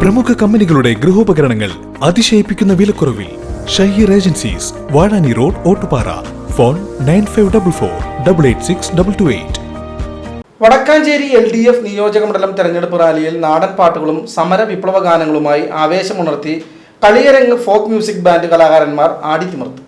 പ്രമുഖ കമ്പനികളുടെ ഗൃഹോപകരണങ്ങൾ അതിശയിപ്പിക്കുന്ന വിലക്കുറവിൽ Shaheer agencies Vazhani road Ottupara. Phone nine five double four double eight six double two eight. Vadakkanchery L D F നിയോജക മണ്ഡലം തെരഞ്ഞെടുപ്പ് റാലിയിൽ നാടൻ പാട്ടുകളും സമര വിപ്ലവ ഗാനങ്ങളുമായി ആവേശമുണർത്തി കളിയരങ്ങ് ഫോക്ക് മ്യൂസിക് ബാൻഡ് കലാകാരന്മാർ ആടിത്തിമിർത്തു.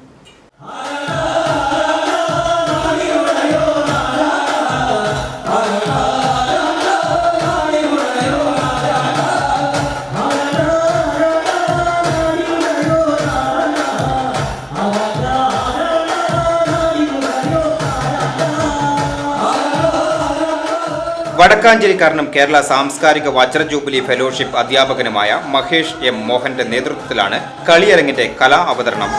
വടക്കാഞ്ചേരിക്കാരനും കേരള സാംസ്കാരിക വജ്ര ജൂബിലി ഫെലോഷിപ്പ് അധ്യാപകനുമായ മഹേഷ് എം മോഹന്റെ നേതൃത്വത്തിലാണ് കളിയരങ്ങിന്റെ കലാ അവതരണം.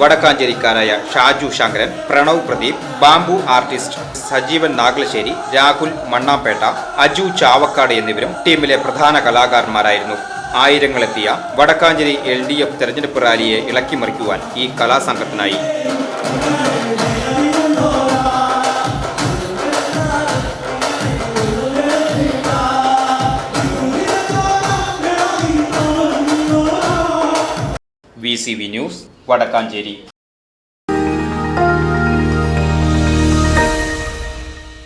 വടക്കാഞ്ചേരിക്കാരായ ഷാജു ശങ്കരൻ പ്രണവ് പ്രദീപ് ബാംബു ആർട്ടിസ്റ്റ് സജീവൻ നാഗലശ്ശേരി രാഹുൽ മണ്ണാപ്പേട്ട അജു ചാവക്കാട് എന്നിവരും ടീമിലെ പ്രധാന കലാകാരന്മാരായിരുന്നു. ആയിരങ്ങളെത്തിയ വടക്കാഞ്ചേരി എൽ ഡി എഫ് തെരഞ്ഞെടുപ്പ് റാലിയെ ഇളക്കിമറിക്കുവാൻ ഈ കലാസംഘത്തിനായി. V C V news Vadakkanchery.